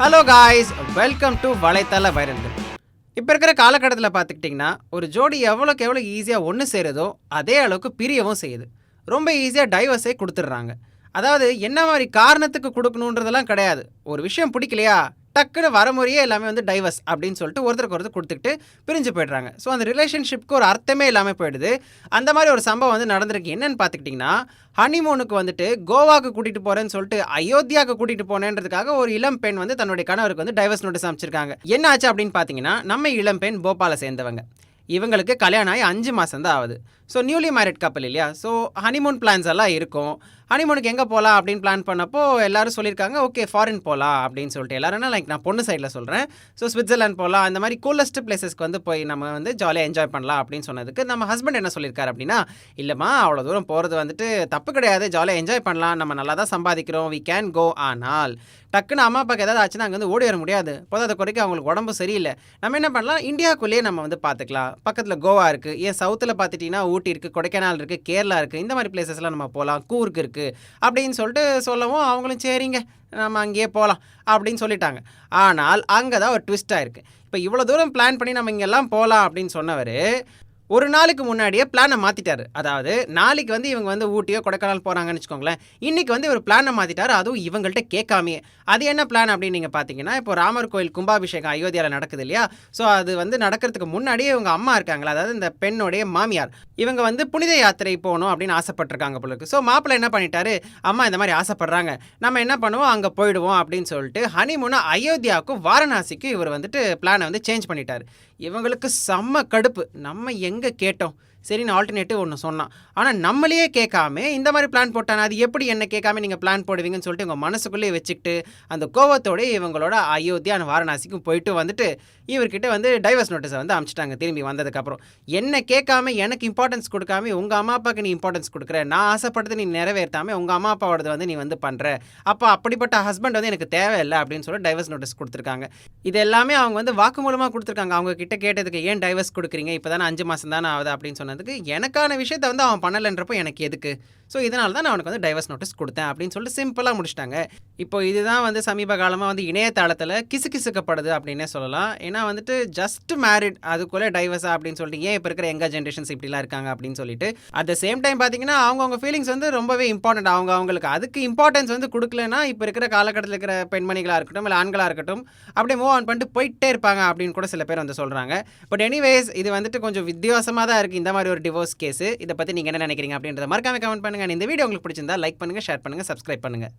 Hello guys welcome to வலைத்தள வைரல்கள். இப்போ இருக்கிற காலகட்டத்தில் பார்த்துக்கிட்டிங்கன்னா ஒரு ஜோடி எவ்வளோக்கு எவ்வளோ ஈஸியாக ஒன்று சேருதோ அதே அளவுக்கு பிரியவும் செய்யுது. ரொம்ப ஈஸியாக டைவர்ஸே கொடுத்துட்றாங்க. அதாவது என்ன மாதிரி காரணத்துக்கு கொடுக்கணுன்றதெல்லாம் கிடையாது. ஒரு விஷயம் பிடிக்கலையா? டக்குன்னு வரமுறையே எல்லாமே வந்து டைவர்ஸ் அப்படின்னு சொல்லிட்டு ஒருத்தருக்கு ஒருத்தர் கொடுத்துக்கிட்டு பிரிஞ்சு போயிடுறாங்க. ஸோ அந்த ரிலேஷன்ஷிப்க்கு ஒரு அர்த்தமே இல்லாமல் போயிடுது. அந்த மாதிரி ஒரு சம்பவம் வந்து நடந்திருக்கு. என்னன்னு பார்த்துக்கிட்டிங்கன்னா ஹனிமூனுக்கு வந்துட்டு கோவாக்கு கூட்டிகிட்டு போகிறேன்னு சொல்லிட்டு அயோத்தியாவுக்கு கூட்டிகிட்டு போனேன்றதுக்காக ஒரு இளம் பெண் வந்து தன்னுடைய கணவருக்கு வந்து டைவர்ஸ் நோட்டீஸ் அமைச்சிருக்காங்க என்ன ஆச்சு அப்படின்னு பார்த்தீங்கன்னா நம்ம இளம் பெண் போபாலை சேர்ந்தவங்க. இவங்களுக்கு கல்யாணம் ஆகி அஞ்சு மாதம் தான் ஆகுது. ஸோ நியூலி மேரிட் கப்பல் இல்லையா? ஸோ ஹனிமூன் பிளான்ஸ் எல்லாம் இருக்கும். ஹனிமூனுக்கு எங்கே போகலாம் அப்படின்னு பிளான் பண்ணப்போ எல்லாரும் சொல்லியிருக்காங்க ஓகே ஃபாரின் போகலாம் அப்படின்னு சொல்லிட்டு. எல்லாரும் லைக் நான் பொண்ணு சைடில் சொல்கிறேன் ஸோ ஸ்விட்சர்லாந்து போகலாம் அந்த மாதிரி கூலஸ்ட் பிளேசஸ்க்கு வந்து போய் நம்ம வந்து ஜாலியாக என்ஜாய் பண்ணலாம் அப்படின்னு சொன்னதுக்கு நம்ம ஹஸ்பண்ட் என்ன சொல்லியிருக்காரு அப்படின்னா இல்லைம்மா அவ்வளோ தூரம் போகிறது வந்துட்டு தப்பு கிடையாது. ஜாலியாக என்ஜாய் பண்ணலாம். நம்ம நல்லா தான் சம்பாதிக்கிறோம். வி கேன் கோ ஆனால் டக்குன்னு அம்மா அப்பாக்கு ஏதாவது ஆச்சுன்னா அங்கே வந்து ஓடி வர முடியாது. போதாத குறைக்கு அவங்களுக்கு உடம்பு சரியில்லை. நம்ம என்ன பண்ணலாம்? இந்தியாவுக்குள்ளேயே நம்ம வந்து பார்த்துக்கலாம் பக்கத்தில் கோவா இருக்குது ஏன் சவுத்தில் பார்த்துட்டிங்கன்னா ஊட்டி இருக்குது கொடைக்கானல் இருக்குது கேரளா இருக்குது இந்த மாதிரி பிளேசஸ்லாம் நம்ம போகலாம் கூர்க் இருக்குது அப்படின்னு சொல்லிட்டு சொல்லவும் அவங்களும் சரிங்க நம்ம அங்கேயே போகலாம் அப்படின்னு சொல்லிட்டாங்க. ஆனால் அங்கே தான் ஒரு ட்விஸ்ட்டாக இருக்குது இப்போ இவ்வளோ தூரம் பிளான் பண்ணி நம்ம இங்கெல்லாம் போகலாம் அப்படின்னு சொன்னவர் ஒரு நாளுக்கு முன்னாடியே பிளானை மாற்றிட்டாரு அதாவது நாளைக்கு வந்து இவங்க வந்து ஊட்டியோ கொடைக்கானல் போகிறாங்கன்னு வச்சுக்கோங்களேன். இன்றைக்கி வந்து இவர் பிளானை மாற்றிட்டார் அதுவும் இவங்கள்ட்ட கேட்காமே அது என்ன பிளான் அப்படின்னு நீங்கள் பார்த்தீங்கன்னா இப்போ ராமர் கோயில் கும்பாபிஷேகம் அயோத்தியாவில் நடக்குது இல்லையா? ஸோ அது வந்து நடக்கிறதுக்கு முன்னாடியே இவங்க அம்மா இருக்காங்களா அதாவது இந்த பெண்ணுடைய மாமியார். இவங்க வந்து புனித யாத்திரை போகணும் அப்படின்னு ஆசைப்பட்டிருக்காங்க போலருக்கு ஸோ மாப்பிள்ளை என்ன பண்ணிட்டாரு? அம்மா இந்த மாதிரி ஆசைப்படுறாங்க. நம்ம என்ன பண்ணுவோம்? அங்கே போயிடுவோம் அப்படின்னு சொல்லிட்டு ஹனிமூனை அயோத்தியாவுக்கும் வாரணாசிக்கும் இவர் வந்துட்டு பிளானை வந்து சேஞ்ச் பண்ணிட்டாரு. இவங்களுக்கு செம்ம கடுப்பு. நம்ம எங்க எங்கே கேட்டோம்? சரின்னு ஆல்டர்னேட்டிவ் ஒன்று சொன்னான். ஆனால் நம்மளையே கேட்காம இந்த மாதிரி பிளான் போட்டானே அது எப்படி என்ன கேட்காம நீங்கள் பிளான் போடுவீங்கன்னு சொல்லிட்டு உங்கள் மனசுக்குள்ளேயே வச்சுக்கிட்டு அந்த கோவத்தோட இவங்களோட அயோத்தியா வாரணாசிக்கும் போயிட்டு வந்துட்டு இவர்கிட்ட வந்து டைவர்ஸ் நோட்டீஸை வந்து அமிச்சிட்டாங்க திரும்பி வந்ததுக்கப்புறம். என்ன கேட்காம எனக்கு இம்பார்ட்டன்ஸ் கொடுக்காம உங்கள் அம்மா அப்பாவுக்கு நீ இம்பார்ட்டன்ஸ் கொடுக்குற நான் ஆசைப்பட்டது நீ நிறைவேற்றாம உங்கள் அம்மா அப்பாவோடது வந்து நீ வந்து பண்ணுற அப்போ அப்படிப்பட்ட ஹஸ்பண்ட் வந்து எனக்கு தேவையில்லை அப்படின்னு சொல்லி டைவர்ஸ் நோட்டீஸ் கொடுத்துருக்காங்க. இது எல்லாமே அவங்க வந்து வாக்குமூலமாக கொடுத்துருக்காங்க. அவங்க கிட்ட கேட்டதுக்கு ஏன் டைவர்ஸ் கொடுக்குறீங்க? இப்போ தானே அஞ்சு மாதம் தானே ஆகுது? அப்படின்னு சொன்னதுக்கு எனக்கான விஷயத்தை வந்து அவன் பண்ணலைன்றப்போ எனக்கு எதுக்கு? ஸோ இதனால தான் நான் அவனுக்கு வந்து டைவர்ஸ் நோட்டீஸ் கொடுத்தேன் அப்படின்னு சொல்லிட்டு சிம்பிளாக முடிச்சிட்டாங்க. இப்போ இதுதான் வந்து சமீப காலமாக வந்து இணையதளத்தில் கிசு கிசுக்கப்படுது அப்படின்னே சொல்லலாம். ஏன்னா வந்துட்டு ஜஸ்ட் மேரிட் அதுக்குள்ளே டைவர்ஸா அப்படின்னு சொல்லிட்டு ஏன் இப்போ இருக்கிற எங்க ஜென்ரேஷன்ஸ் இப்படிலாம் இருக்காங்க அப்படின்னு சொல்லிட்டு அட் த சேம் டைம் பார்த்தீங்கன்னா அவங்கவுங்க ஃபீலிங்ஸ் வந்து ரொம்பவே இம்பார்ட்டன்ட் அவங்க அவங்களுக்கு அதுக்கு இம்பார்ட்டன்ஸ் வந்து கொடுக்கலன்னா இப்போ இருக்கிற காலகட்டத்தில் இருக்கிற பெண்மணிகளாக இருக்கட்டும் இல்லை ஆண்களாக இருக்கட்டும் அப்படியே மூவ் ஆன் பண்ணிட்டு போயிட்டே இருப்பாங்க அப்படின்னு கூட சில பேர் வந்து சொல்கிறாங்க பட் எனிவேஸ் இது வந்துட்டு கொஞ்சம் வித்தியாசமாக தான் இருக்குது இந்த மாதிரி ஒரு டிவோர்ஸ் கேஸ் இதை பற்றி நீங்கள் என்ன நினைக்கிறீங்க அப்படின்றத மறக்காம கமெண்ட் பண்ணுங்கள் இந்த வீடியோ உங்களுக்கு பிடிச்சிருந்தா லைக் பண்ணுங்கள் ஷேர் பண்ணுங்கள் சப்ஸ்கிரைப் பண்ணுங்கள்